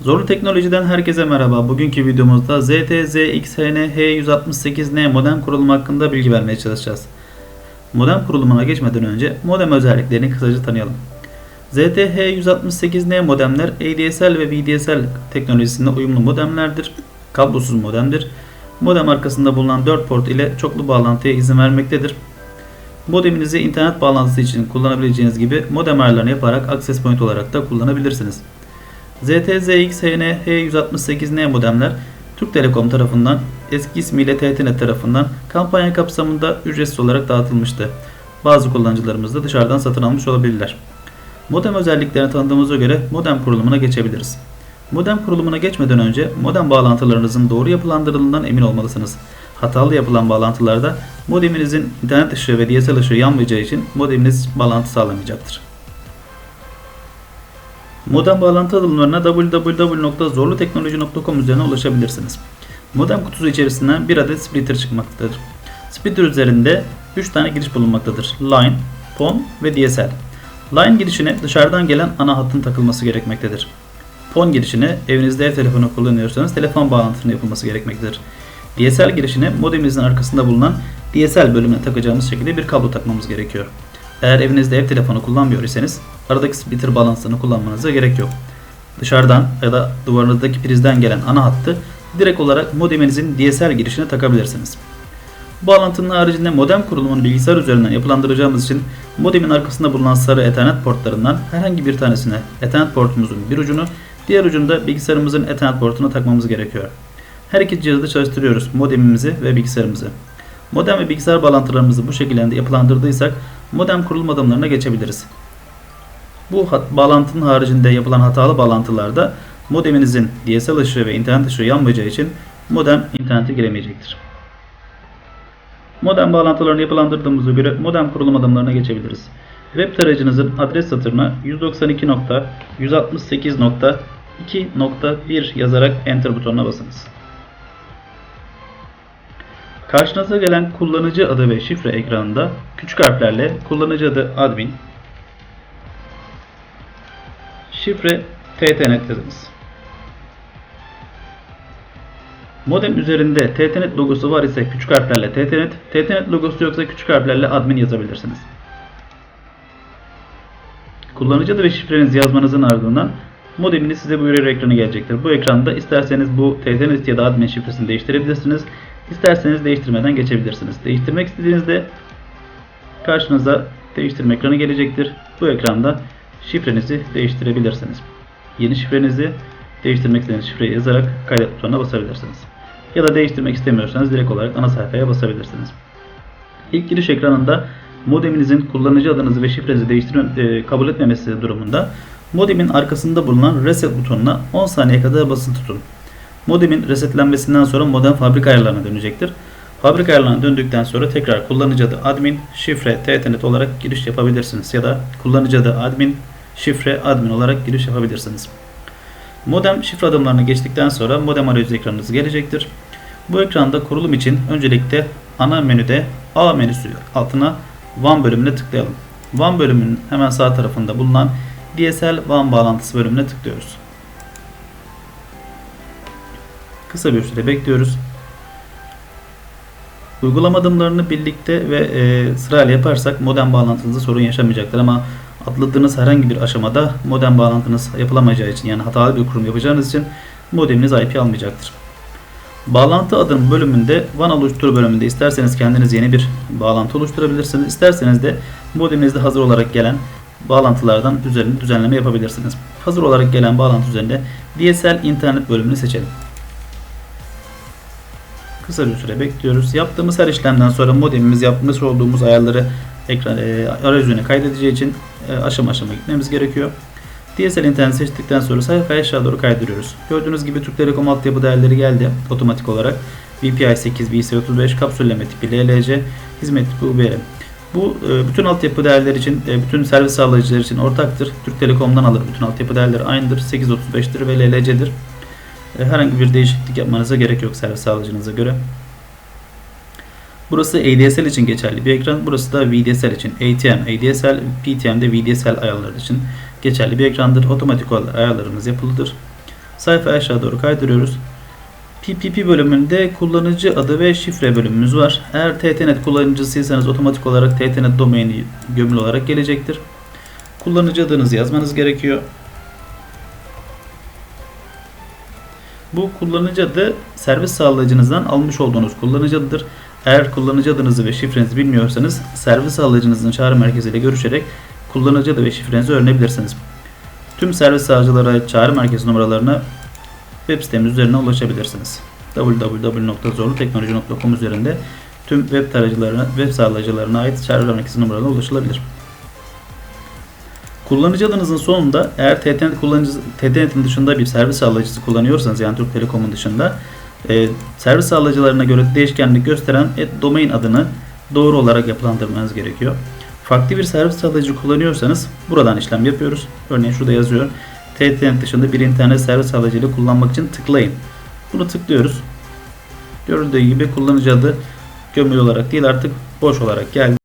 Zorlu Teknoloji'den herkese merhaba. Bugünkü videomuzda ZTZ-XHN H168N modem kurulumu hakkında bilgi vermeye çalışacağız. Modem kurulumuna geçmeden önce modem özelliklerini kısaca tanıyalım. ZTH168N modemler ADSL ve VDSL teknolojisinde uyumlu modemlerdir. Kablosuz modemdir. Modem arkasında bulunan 4 port ile çoklu bağlantıya izin vermektedir. Modeminizi internet bağlantısı için kullanabileceğiniz gibi modem ayarlarını yaparak access point olarak da kullanabilirsiniz. ZTZ-XHN H168N modemler Türk Telekom tarafından eski ismiyle TTNet tarafından kampanya kapsamında ücretsiz olarak dağıtılmıştı. Bazı kullanıcılarımız da dışarıdan satın almış olabilirler. Modem özelliklerini tanıdığımıza göre modem kurulumuna geçebiliriz. Modem kurulumuna geçmeden önce modem bağlantılarınızın doğru yapılandırıldığından emin olmalısınız. Hatalı yapılan bağlantılarda modeminizin internet ışığı ve DSL ışığı yanmayacağı için modeminiz bağlantı sağlamayacaktır. Modem bağlantı adımlarına www.zorluteknoloji.com üzerine ulaşabilirsiniz. Modem kutusu içerisinden bir adet splitter çıkmaktadır. Splitter üzerinde 3 tane giriş bulunmaktadır. Line, PON ve DSL. Line girişine dışarıdan gelen ana hattın takılması gerekmektedir. PON girişine evinizde ev telefonu kullanıyorsanız telefon bağlantısının yapılması gerekmektedir. DSL girişine modeminizin arkasında bulunan DSL bölümüne takacağımız şekilde bir kablo takmamız gerekiyor. Eğer evinizde ev telefonu kullanmıyor iseniz aradaki splitter bağlantısını kullanmanıza gerek yok. Dışarıdan ya da duvarınızdaki prizden gelen ana hattı direkt olarak modeminizin DSL girişine takabilirsiniz. Bu bağlantının haricinde modem kurulumunu bilgisayar üzerinden yapılandıracağımız için modemin arkasında bulunan sarı Ethernet portlarından herhangi bir tanesine Ethernet portumuzun bir ucunu, diğer ucunda bilgisayarımızın Ethernet portuna takmamız gerekiyor. Her iki cihazı çalıştırıyoruz, modemimizi ve bilgisayarımızı. Modem ve bilgisayar bağlantılarımızı bu şekilde yapılandırdıysak modem kurulum adımlarına geçebiliriz. Bu hat, bağlantının haricinde yapılan hatalı bağlantılarda modeminizin DSL ışığı ve internet ışığı yanmayacağı için modem internete giremeyecektir. Modem bağlantılarını yapılandırdığımıza göre modem kurulum adımlarına geçebiliriz. Web tarayıcınızın adres satırına 192.168.2.1 yazarak Enter butonuna basınız. Karşınıza gelen kullanıcı adı ve şifre ekranında küçük harflerle kullanıcı adı admin, şifre ttnet yazınız. Modem üzerinde ttnet logosu var ise küçük harflerle ttnet, ttnet logosu yoksa küçük harflerle admin yazabilirsiniz. Kullanıcı adı ve şifrenizi yazmanızın ardından modeminiz size bu uyarı ekranı gelecektir. Bu ekranda isterseniz bu ttnet ya da admin şifresini değiştirebilirsiniz. İsterseniz değiştirmeden geçebilirsiniz. Değiştirmek istediğinizde karşınıza değiştirme ekranı gelecektir. Bu ekranda şifrenizi değiştirebilirsiniz. Yeni şifrenizi değiştirmek istediğiniz şifreyi yazarak kaydet butonuna basabilirsiniz. Ya da değiştirmek istemiyorsanız direkt olarak ana sayfaya basabilirsiniz. İlk giriş ekranında modeminizin kullanıcı adınızı ve şifrenizi değiştirme, e, kabul etmemesi durumunda modemin arkasında bulunan reset butonuna 10 saniye kadar basılı tutun. Modemin resetlenmesinden sonra modem fabrika ayarlarına dönecektir. Fabrika ayarlarına döndükten sonra tekrar kullanıcı adı admin, şifre ttnet olarak giriş yapabilirsiniz. Ya da kullanıcı adı admin, şifre admin olarak giriş yapabilirsiniz. Modem şifre adımlarını geçtikten sonra modem arayüzü ekranınız gelecektir. Bu ekranda kurulum için öncelikle ana menüde A menüsü altına WAN bölümüne tıklayalım. WAN bölümünün hemen sağ tarafında bulunan DSL WAN bağlantısı bölümüne tıklıyoruz. Kısa bir süre bekliyoruz. Uygulama adımlarını birlikte ve e, sırayla yaparsak modem bağlantınızda sorun yaşamayacaktır ama atladığınız herhangi bir aşamada modem bağlantınız yapılamayacağı için yani hatalı bir kurum yapacağınız için modeminiz IP almayacaktır. Bağlantı adım bölümünde WAN oluştur bölümünde isterseniz kendiniz yeni bir bağlantı oluşturabilirsiniz. İsterseniz de modeminizde hazır olarak gelen bağlantılardan üzerinde düzenleme yapabilirsiniz. Hazır olarak gelen bağlantı üzerinde DSL internet bölümünü seçelim. Kısa bir süre bekliyoruz. Yaptığımız her işlemden sonra modemimiz yapmış olduğumuz ayarları ekran e, arayüzüne kaydedeceği için e, aşama aşama gitmemiz gerekiyor. DSL internet seçtikten sonra sayfayı aşağı doğru kaydırıyoruz. Gördüğünüz gibi Türk Telekom altyapı değerleri geldi otomatik olarak. VPI 8, VC35, kapsülleme tipi LLC, hizmet tipi UBR. Bu e, bütün altyapı değerleri için, e, bütün servis sağlayıcılar için ortaktır. Türk Telekom'dan alır bütün altyapı değerleri aynıdır. 835'tir ve LLC'dir. E, herhangi bir değişiklik yapmanıza gerek yok servis sağlayıcınıza göre. Burası ADSL için geçerli bir ekran. Burası da VDSL için. ATM, ADSL, PTM de VDSL ayarları için geçerli bir ekrandır. Otomatik olarak ayarlarımız yapılıdır. Sayfa aşağı doğru kaydırıyoruz. PPP bölümünde kullanıcı adı ve şifre bölümümüz var. Eğer TTNet kullanıcısıysanız otomatik olarak TTNet domaini gömülü olarak gelecektir. Kullanıcı adınızı yazmanız gerekiyor. Bu kullanıcı adı servis sağlayıcınızdan almış olduğunuz kullanıcı adıdır. Eğer kullanıcı adınızı ve şifrenizi bilmiyorsanız servis sağlayıcınızın çağrı merkeziyle görüşerek kullanıcı adı ve şifrenizi öğrenebilirsiniz. Tüm servis sağlayıcılara çağrı merkezi numaralarına web sitemiz üzerinden ulaşabilirsiniz. www.zorluteknoloji.com üzerinde tüm web tarayıcılarına, web sağlayıcılarına ait çağrı merkezi numaralarına ulaşılabilir. Kullanıcı adınızın sonunda eğer TTNet kullanıcısı TTNet'in dışında bir servis sağlayıcısı kullanıyorsanız yani Türk Telekom'un dışında e, servis sağlayıcılarına göre değişkenlik gösteren et domain adını doğru olarak yapılandırmanız gerekiyor. Farklı bir servis sağlayıcı kullanıyorsanız buradan işlem yapıyoruz. Örneğin şurada yazıyor. TTNet dışında bir internet servis sağlayıcıyla kullanmak için tıklayın. Bunu tıklıyoruz. Gördüğü gibi kullanıcı adı gömülü olarak değil artık boş olarak geldi.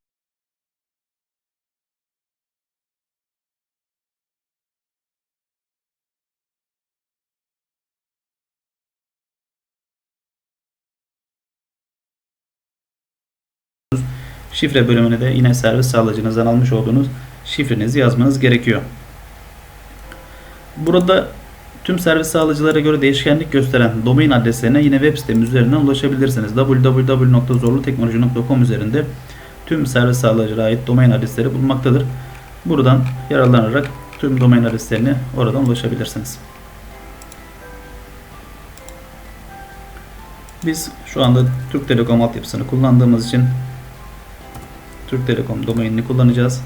Şifre bölümüne de yine servis sağlayıcınızdan almış olduğunuz şifrenizi yazmanız gerekiyor. Burada tüm servis sağlayıcılara göre değişkenlik gösteren domain adreslerine yine web sitemiz üzerinden ulaşabilirsiniz. www.zorluteknoloji.com üzerinde tüm servis sağlayıcılara ait domain adresleri bulunmaktadır. Buradan yararlanarak tüm domain adreslerine oradan ulaşabilirsiniz. Biz şu anda Türk Telekom altyapısını kullandığımız için Türk Telekom domainini kullanacağız.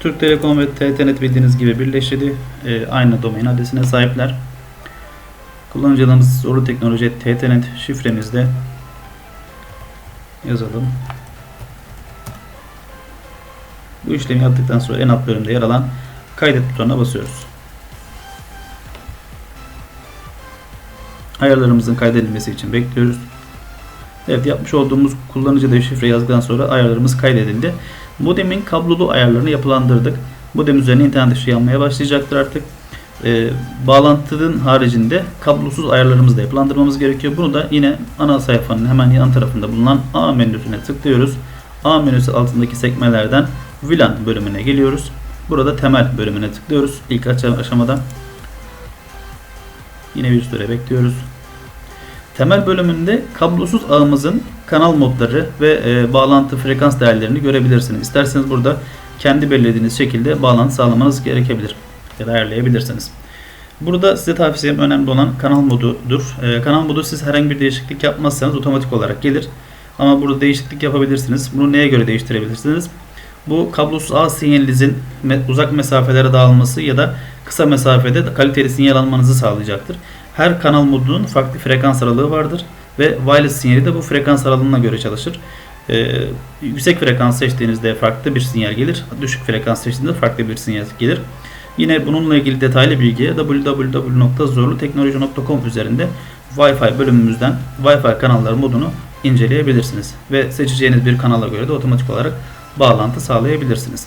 Türk Telekom ve TTNet bildiğiniz gibi birleşti. E, aynı domain adresine sahipler. Kullanıcı adımız Zorlu Teknoloji TTNet şifremizde yazalım. Bu işlemi yaptıktan sonra en alt bölümde yer alan kaydet butonuna basıyoruz. Ayarlarımızın kaydedilmesi için bekliyoruz. Evet yapmış olduğumuz kullanıcı da şifre yazdıktan sonra ayarlarımız kaydedildi. Modemin kablolu ayarlarını yapılandırdık. Modem üzerine internet dışı yanmaya başlayacaktır artık. E, bağlantının haricinde kablosuz ayarlarımızı da yapılandırmamız gerekiyor. Bunu da yine ana sayfanın hemen yan tarafında bulunan A menüsüne tıklıyoruz. A menüsü altındaki sekmelerden VLAN bölümüne geliyoruz. Burada temel bölümüne tıklıyoruz. İlk aşamada. Yine bir süre bekliyoruz. Temel bölümünde kablosuz ağımızın kanal modları ve e, bağlantı frekans değerlerini görebilirsiniz. İsterseniz burada kendi belirlediğiniz şekilde bağlantı sağlamanız gerekebilir ya da ayarlayabilirsiniz. Burada size tavsiyem önemli olan kanal modudur. E, kanal modu siz herhangi bir değişiklik yapmazsanız otomatik olarak gelir. Ama burada değişiklik yapabilirsiniz. Bunu neye göre değiştirebilirsiniz? Bu kablosuz ağ sinyalinizin uzak mesafelere dağılması ya da kısa mesafede kaliteli sinyal almanızı sağlayacaktır. Her kanal modunun farklı frekans aralığı vardır ve wireless sinyali de bu frekans aralığına göre çalışır. Ee, yüksek frekans seçtiğinizde farklı bir sinyal gelir. Düşük frekans seçtiğinizde farklı bir sinyal gelir. Yine bununla ilgili detaylı bilgiye www.zorluteknoloji.com üzerinde Wi-Fi bölümümüzden Wi-Fi kanalları modunu inceleyebilirsiniz. Ve seçeceğiniz bir kanala göre de otomatik olarak bağlantı sağlayabilirsiniz.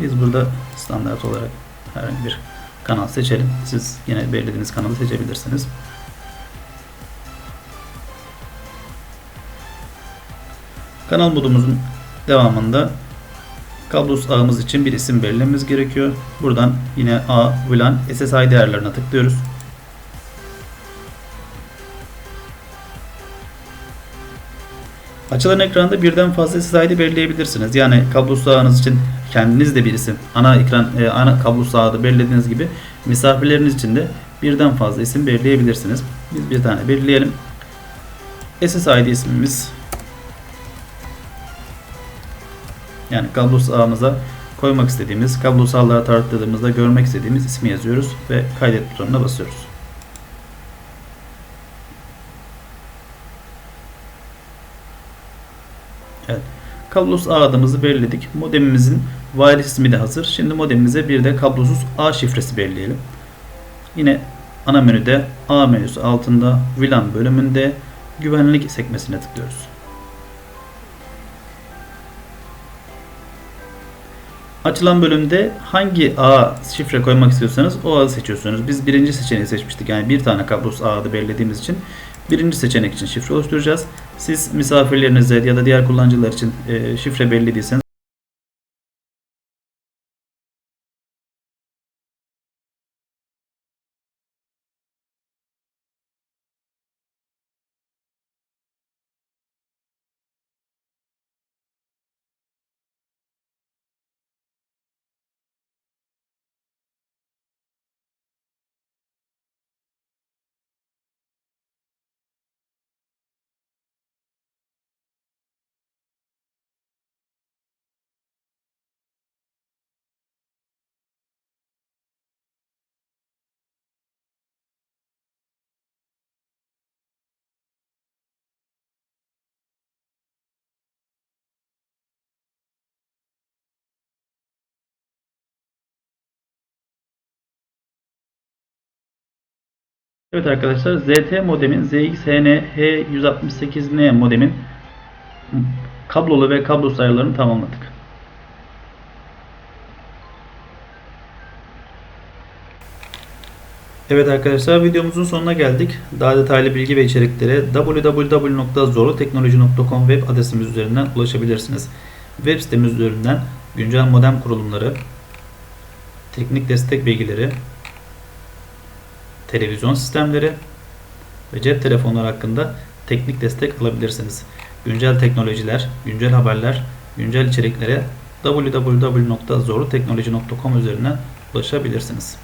Biz burada standart olarak herhangi bir kanal seçelim. Siz yine belirlediğiniz kanalı seçebilirsiniz. Kanal modumuzun devamında kablosuz ağımız için bir isim belirlememiz gerekiyor. Buradan yine A, VLAN, SSI değerlerine tıklıyoruz. Açılan ekranda birden fazla SSID belirleyebilirsiniz. Yani kablosuz ağınız için kendiniz de bir isim, ana ekran, e, ana kablosuz ağda belirlediğiniz gibi misafirleriniz için de birden fazla isim belirleyebilirsiniz. Biz bir tane belirleyelim. SSID ismimiz yani kablosuz ağımıza koymak istediğimiz, kablosuz ağlara tarttırdığımızda görmek istediğimiz ismi yazıyoruz ve kaydet butonuna basıyoruz. Evet. Kablosuz ağ adımızı belirledik. Modemimizin wireless ismi de hazır. Şimdi modemimize bir de kablosuz ağ şifresi belirleyelim. Yine ana menüde A menüsü altında VLAN bölümünde güvenlik sekmesine tıklıyoruz. Açılan bölümde hangi ağa şifre koymak istiyorsanız o ağı seçiyorsunuz. Biz birinci seçeneği seçmiştik. Yani bir tane kablosuz ağ adı belirlediğimiz için birinci seçenek için şifre oluşturacağız. Siz misafirlerinize ya da diğer kullanıcılar için e, şifre belirlediyseniz Evet arkadaşlar ZT modemin ZXHN H168N modemin kablolu ve kablosuz ayarlarını tamamladık. Evet arkadaşlar videomuzun sonuna geldik. Daha detaylı bilgi ve içeriklere www.zorluteknoloji.com web adresimiz üzerinden ulaşabilirsiniz. Web sitemiz üzerinden güncel modem kurulumları, teknik destek bilgileri, televizyon sistemleri ve cep telefonları hakkında teknik destek alabilirsiniz. Güncel teknolojiler, güncel haberler, güncel içeriklere www.zorluteknoloji.com üzerinden ulaşabilirsiniz.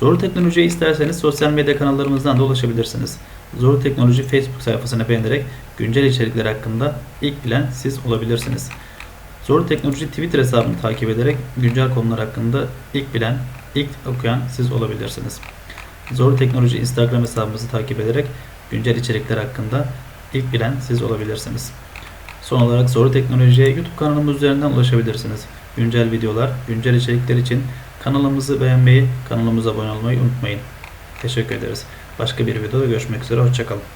Zorlu Teknoloji'ye isterseniz sosyal medya kanallarımızdan da ulaşabilirsiniz. Zorlu Teknoloji Facebook sayfasını beğenerek güncel içerikler hakkında ilk bilen siz olabilirsiniz. Zorlu Teknoloji Twitter hesabını takip ederek güncel konular hakkında ilk bilen, ilk okuyan siz olabilirsiniz. Zorlu Teknoloji Instagram hesabımızı takip ederek güncel içerikler hakkında ilk bilen siz olabilirsiniz. Son olarak Zorlu Teknoloji'ye YouTube kanalımız üzerinden ulaşabilirsiniz. Güncel videolar, güncel içerikler için kanalımızı beğenmeyi, kanalımıza abone olmayı unutmayın. Teşekkür ederiz. Başka bir videoda görüşmek üzere. Hoşçakalın.